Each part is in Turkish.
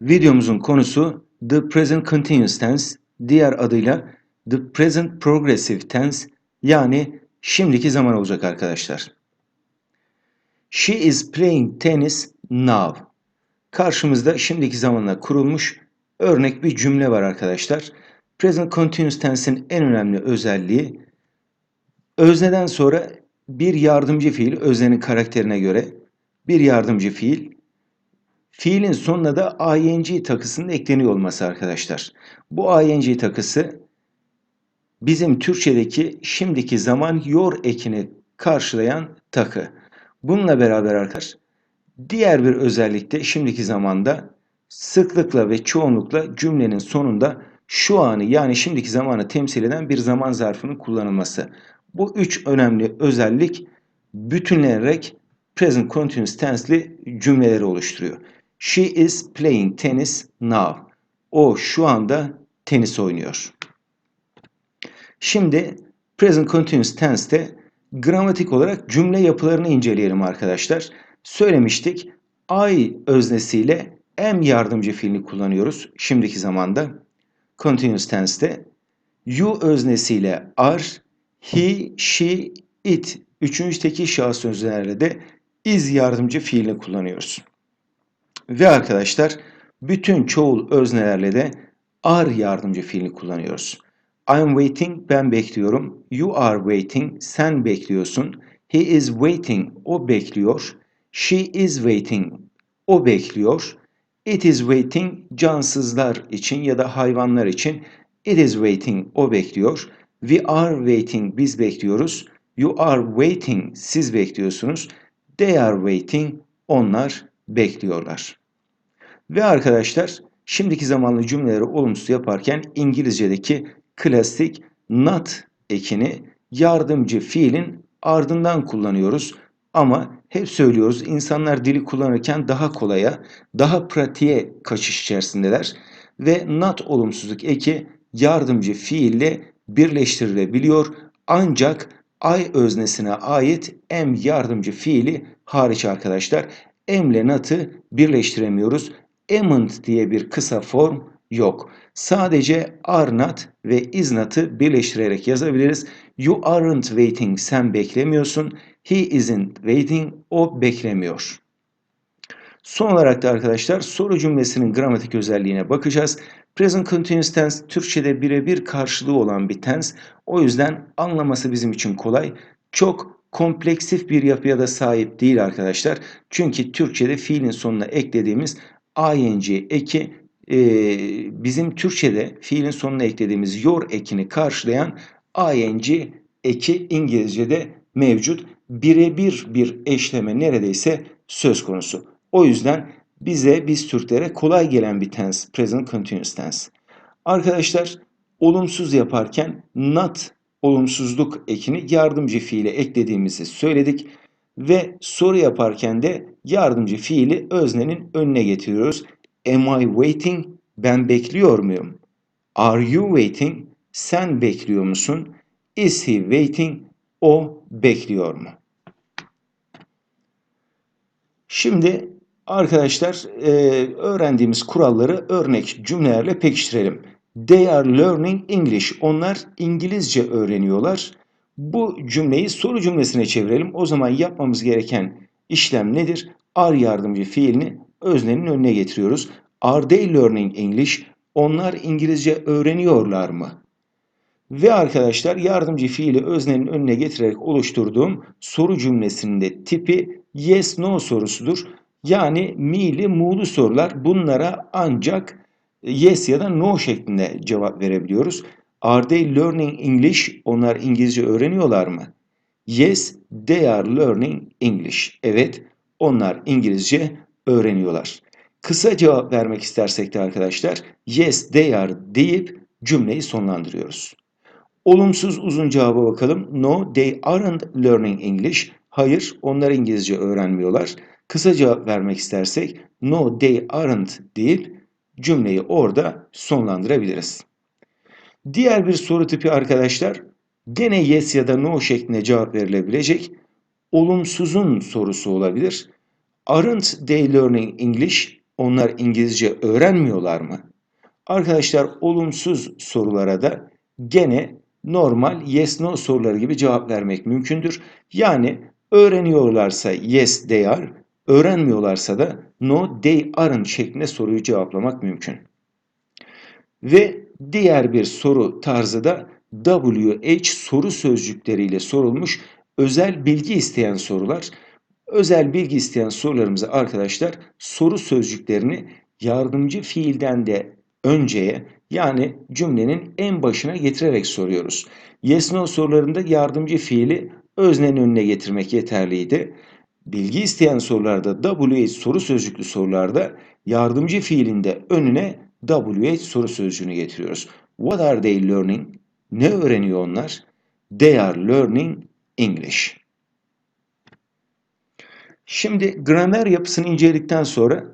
Videomuzun konusu The Present Continuous Tense, diğer adıyla The Present Progressive Tense yani şimdiki zaman olacak arkadaşlar. She is playing tennis now. Karşımızda şimdiki zamanla kurulmuş örnek bir cümle var arkadaşlar. Present Continuous Tense'in en önemli özelliği özneden sonra bir yardımcı fiil öznenin karakterine göre bir yardımcı fiil Fiilin sonuna da ing takısının ekleniyor olması arkadaşlar. Bu ing takısı bizim Türkçedeki şimdiki zaman yor ekini karşılayan takı. Bununla beraber arkadaşlar diğer bir özellik de şimdiki zamanda sıklıkla ve çoğunlukla cümlenin sonunda şu anı yani şimdiki zamanı temsil eden bir zaman zarfının kullanılması. Bu üç önemli özellik bütünlenerek present continuous tense'li cümleleri oluşturuyor. She is playing tennis now. O şu anda tenis oynuyor. Şimdi present continuous tense'te gramatik olarak cümle yapılarını inceleyelim arkadaşlar. Söylemiştik I öznesiyle am yardımcı fiilini kullanıyoruz şimdiki zamanda. Continuous tense'te you öznesiyle are, he, she, it üçüncü tekil şahıs öznelerle de is yardımcı fiilini kullanıyoruz. Ve arkadaşlar bütün çoğul öznelerle de are yardımcı fiilini kullanıyoruz. I'm waiting, ben bekliyorum. You are waiting, sen bekliyorsun. He is waiting, o bekliyor. She is waiting, o bekliyor. It is waiting, cansızlar için ya da hayvanlar için. It is waiting, o bekliyor. We are waiting, biz bekliyoruz. You are waiting, siz bekliyorsunuz. They are waiting, onlar bekliyorlar. Ve arkadaşlar şimdiki zamanlı cümleleri olumsuz yaparken İngilizce'deki klasik not ekini yardımcı fiilin ardından kullanıyoruz. Ama hep söylüyoruz insanlar dili kullanırken daha kolaya, daha pratiğe kaçış içerisindeler. Ve not olumsuzluk eki yardımcı fiille birleştirilebiliyor. Ancak ay öznesine ait em yardımcı fiili hariç arkadaşlar. Emle not'ı birleştiremiyoruz amn't diye bir kısa form yok. Sadece are not ve is not'ı birleştirerek yazabiliriz. You aren't waiting, sen beklemiyorsun. He isn't waiting, o beklemiyor. Son olarak da arkadaşlar soru cümlesinin gramatik özelliğine bakacağız. Present Continuous Tense Türkçe'de birebir karşılığı olan bir tense. O yüzden anlaması bizim için kolay. Çok kompleksif bir yapıya da sahip değil arkadaşlar. Çünkü Türkçe'de fiilin sonuna eklediğimiz ing eki e, bizim Türkçe'de fiilin sonuna eklediğimiz yor ekini karşılayan ing eki İngilizce'de mevcut. Birebir bir eşleme neredeyse söz konusu. O yüzden bize biz Türklere kolay gelen bir tense, present continuous tense. Arkadaşlar olumsuz yaparken not olumsuzluk ekini yardımcı fiile eklediğimizi söyledik ve soru yaparken de yardımcı fiili öznenin önüne getiriyoruz. Am I waiting? Ben bekliyor muyum? Are you waiting? Sen bekliyor musun? Is he waiting? O bekliyor mu? Şimdi arkadaşlar e, öğrendiğimiz kuralları örnek cümlelerle pekiştirelim. They are learning English. Onlar İngilizce öğreniyorlar. Bu cümleyi soru cümlesine çevirelim. O zaman yapmamız gereken işlem nedir? Are yardımcı fiilini öznenin önüne getiriyoruz. Are they learning English? Onlar İngilizce öğreniyorlar mı? Ve arkadaşlar yardımcı fiili öznenin önüne getirerek oluşturduğum soru cümlesinin tipi yes no sorusudur. Yani mi'li mu'lu sorular bunlara ancak yes ya da no şeklinde cevap verebiliyoruz. Are they learning English? Onlar İngilizce öğreniyorlar mı? Yes, they are learning English. Evet, onlar İngilizce öğreniyorlar. Kısa cevap vermek istersek de arkadaşlar yes they are deyip cümleyi sonlandırıyoruz. Olumsuz uzun cevaba bakalım. No, they aren't learning English. Hayır, onlar İngilizce öğrenmiyorlar. Kısa cevap vermek istersek no, they aren't deyip cümleyi orada sonlandırabiliriz. Diğer bir soru tipi arkadaşlar gene yes ya da no şeklinde cevap verilebilecek olumsuzun sorusu olabilir. Aren't they learning English? Onlar İngilizce öğrenmiyorlar mı? Arkadaşlar olumsuz sorulara da gene normal yes no soruları gibi cevap vermek mümkündür. Yani öğreniyorlarsa yes they are, öğrenmiyorlarsa da no they aren't şeklinde soruyu cevaplamak mümkün. Ve diğer bir soru tarzı da WH soru sözcükleriyle sorulmuş özel bilgi isteyen sorular. Özel bilgi isteyen sorularımızı arkadaşlar soru sözcüklerini yardımcı fiilden de önceye yani cümlenin en başına getirerek soruyoruz. Yes no sorularında yardımcı fiili öznenin önüne getirmek yeterliydi. Bilgi isteyen sorularda WH soru sözcüklü sorularda yardımcı fiilinde önüne WH soru sözcüğünü getiriyoruz. What are they learning? Ne öğreniyor onlar? They are learning English. Şimdi gramer yapısını inceledikten sonra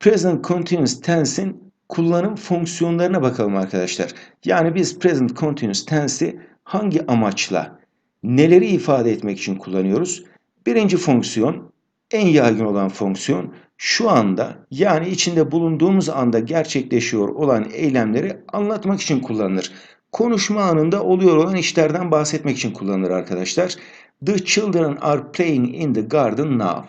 present continuous tense'in kullanım fonksiyonlarına bakalım arkadaşlar. Yani biz present continuous tense'i hangi amaçla, neleri ifade etmek için kullanıyoruz? Birinci fonksiyon, en yaygın olan fonksiyon şu anda yani içinde bulunduğumuz anda gerçekleşiyor olan eylemleri anlatmak için kullanılır. Konuşma anında oluyor olan işlerden bahsetmek için kullanılır arkadaşlar. The children are playing in the garden now.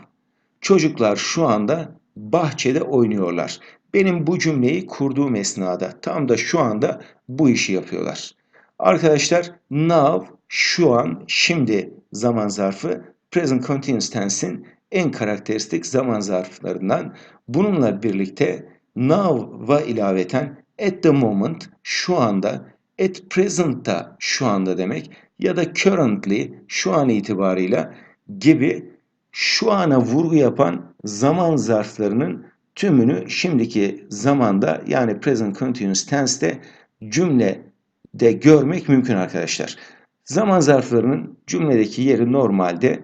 Çocuklar şu anda bahçede oynuyorlar. Benim bu cümleyi kurduğum esnada tam da şu anda bu işi yapıyorlar. Arkadaşlar now şu an şimdi zaman zarfı present continuous tense'in en karakteristik zaman zarflarından. Bununla birlikte now'a ilaveten at the moment şu anda at present da şu anda demek ya da currently şu an itibarıyla gibi şu ana vurgu yapan zaman zarflarının tümünü şimdiki zamanda yani present continuous tense'te cümlede görmek mümkün arkadaşlar. Zaman zarflarının cümledeki yeri normalde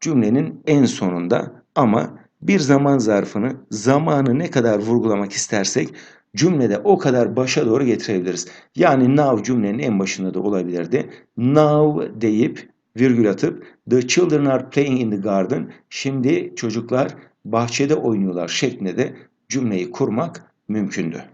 cümlenin en sonunda ama bir zaman zarfını zamanı ne kadar vurgulamak istersek cümlede o kadar başa doğru getirebiliriz. Yani now cümlenin en başında da olabilirdi. Now deyip virgül atıp the children are playing in the garden. Şimdi çocuklar bahçede oynuyorlar şeklinde de cümleyi kurmak mümkündü.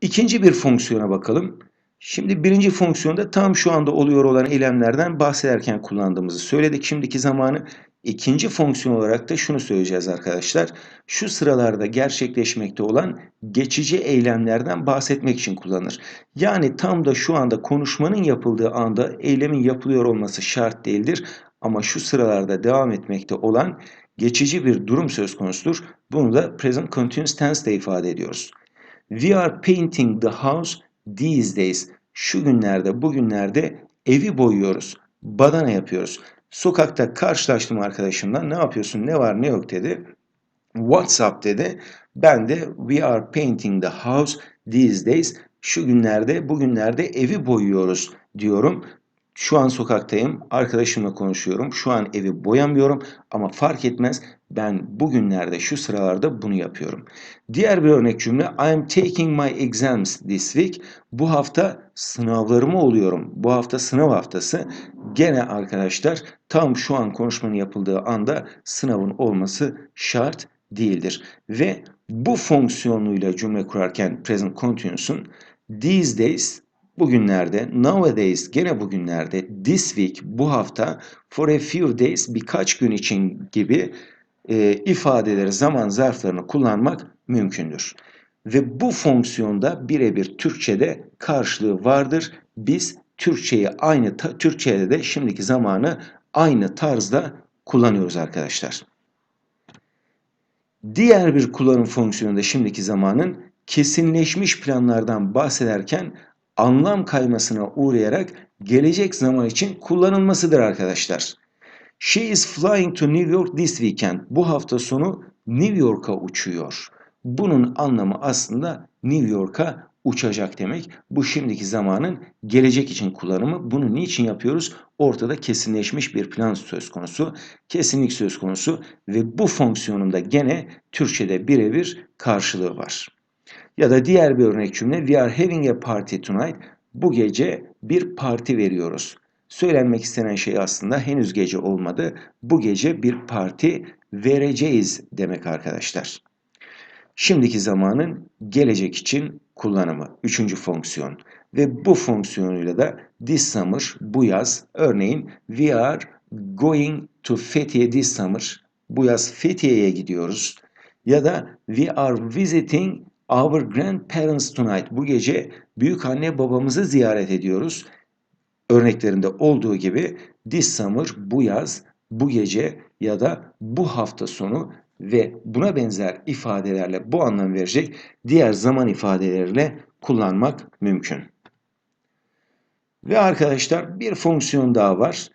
İkinci bir fonksiyona bakalım. Şimdi birinci fonksiyonda tam şu anda oluyor olan eylemlerden bahsederken kullandığımızı söyledik. Şimdiki zamanı ikinci fonksiyon olarak da şunu söyleyeceğiz arkadaşlar. Şu sıralarda gerçekleşmekte olan geçici eylemlerden bahsetmek için kullanır. Yani tam da şu anda konuşmanın yapıldığı anda eylemin yapılıyor olması şart değildir. Ama şu sıralarda devam etmekte olan geçici bir durum söz konusudur. Bunu da present continuous tense ile ifade ediyoruz. We are painting the house these days. Şu günlerde, bugünlerde evi boyuyoruz. Badana yapıyoruz. Sokakta karşılaştım arkadaşımla. Ne yapıyorsun, ne var, ne yok dedi. WhatsApp dedi. Ben de we are painting the house these days. Şu günlerde, bugünlerde evi boyuyoruz diyorum. Şu an sokaktayım, arkadaşımla konuşuyorum. Şu an evi boyamıyorum ama fark etmez. Ben bugünlerde, şu sıralarda bunu yapıyorum. Diğer bir örnek cümle I am taking my exams this week. Bu hafta sınavlarımı oluyorum. Bu hafta sınav haftası. Gene arkadaşlar tam şu an konuşmanın yapıldığı anda sınavın olması şart değildir. Ve bu fonksiyonuyla cümle kurarken present continuous'un these days bugünlerde, nowadays gene bugünlerde, this week bu hafta, for a few days birkaç gün için gibi e, ifadeleri, zaman zarflarını kullanmak mümkündür. Ve bu fonksiyonda birebir Türkçe'de karşılığı vardır. Biz Türkçeyi aynı Türkçe'de de şimdiki zamanı aynı tarzda kullanıyoruz arkadaşlar. Diğer bir kullanım fonksiyonunda şimdiki zamanın kesinleşmiş planlardan bahsederken anlam kaymasına uğrayarak gelecek zaman için kullanılmasıdır arkadaşlar. She is flying to New York this weekend. Bu hafta sonu New York'a uçuyor. Bunun anlamı aslında New York'a uçacak demek. Bu şimdiki zamanın gelecek için kullanımı. Bunu niçin yapıyoruz? Ortada kesinleşmiş bir plan söz konusu, kesinlik söz konusu ve bu fonksiyonunda gene Türkçe'de birebir karşılığı var. Ya da diğer bir örnek cümle We are having a party tonight. Bu gece bir parti veriyoruz. Söylenmek istenen şey aslında henüz gece olmadı. Bu gece bir parti vereceğiz demek arkadaşlar. Şimdiki zamanın gelecek için kullanımı. Üçüncü fonksiyon. Ve bu fonksiyonuyla da this summer, bu yaz, örneğin we are going to Fethiye this summer, bu yaz Fethiye'ye gidiyoruz. Ya da we are visiting our grandparents tonight, bu gece büyük anne babamızı ziyaret ediyoruz. Örneklerinde olduğu gibi this summer, bu yaz, bu gece ya da bu hafta sonu ve buna benzer ifadelerle bu anlam verecek diğer zaman ifadeleriyle kullanmak mümkün. Ve arkadaşlar bir fonksiyon daha var.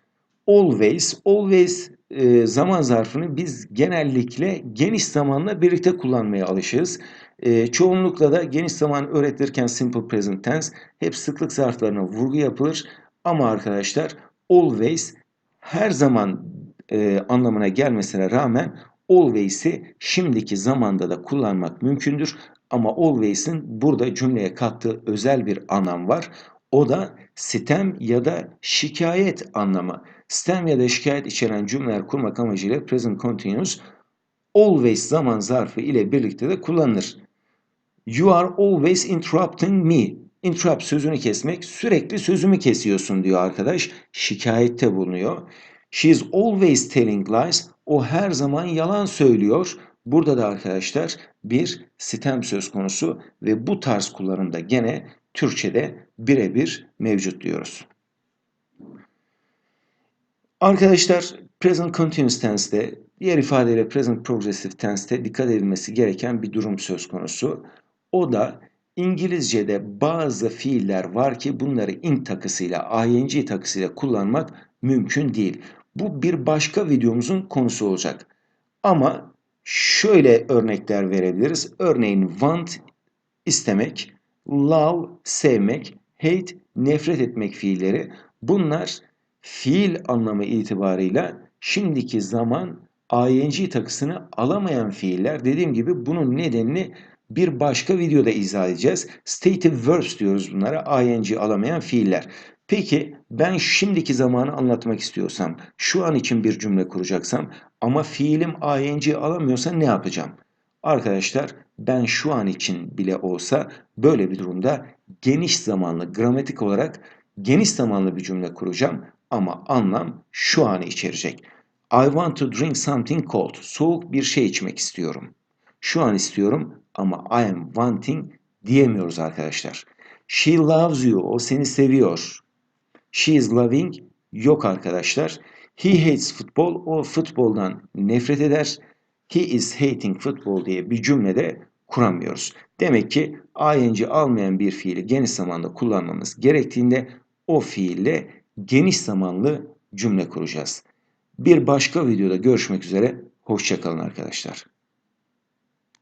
Always, always e, zaman zarfını biz genellikle geniş zamanla birlikte kullanmaya alışığız. E, çoğunlukla da geniş zaman öğretilirken simple present tense hep sıklık zarflarına vurgu yapılır. Ama arkadaşlar always her zaman e, anlamına gelmesine rağmen always'i şimdiki zamanda da kullanmak mümkündür. Ama always'in burada cümleye kattığı özel bir anlam var. O da sitem ya da şikayet anlamı. Sitem ya da şikayet içeren cümleler kurmak amacıyla present continuous always zaman zarfı ile birlikte de kullanılır. You are always interrupting me. Interrupt sözünü kesmek, sürekli sözümü kesiyorsun diyor arkadaş. Şikayette bulunuyor. She is always telling lies. O her zaman yalan söylüyor. Burada da arkadaşlar bir sitem söz konusu ve bu tarz kullanımda gene Türkçe'de birebir mevcut diyoruz. Arkadaşlar present continuous tense'de diğer ifadeyle present progressive tense'te dikkat edilmesi gereken bir durum söz konusu. O da İngilizce'de bazı fiiller var ki bunları ing takısıyla, ing takısıyla kullanmak mümkün değil. Bu bir başka videomuzun konusu olacak. Ama şöyle örnekler verebiliriz. Örneğin want istemek, love sevmek, hate nefret etmek fiilleri. Bunlar fiil anlamı itibarıyla şimdiki zaman ing takısını alamayan fiiller. Dediğim gibi bunun nedenini bir başka videoda izah edeceğiz. Stative verbs diyoruz bunlara. ing alamayan fiiller. Peki ben şimdiki zamanı anlatmak istiyorsam, şu an için bir cümle kuracaksam ama fiilim ing alamıyorsa ne yapacağım? Arkadaşlar ben şu an için bile olsa böyle bir durumda geniş zamanlı, gramatik olarak geniş zamanlı bir cümle kuracağım ama anlam şu anı içerecek. I want to drink something cold. Soğuk bir şey içmek istiyorum. Şu an istiyorum ama I am wanting diyemiyoruz arkadaşlar. She loves you. O seni seviyor. She is loving. Yok arkadaşlar. He hates football. O futboldan nefret eder. He is hating football diye bir cümlede kuramıyoruz. Demek ki ing almayan bir fiili geniş zamanda kullanmamız gerektiğinde o fiille geniş zamanlı cümle kuracağız. Bir başka videoda görüşmek üzere. Hoşçakalın arkadaşlar.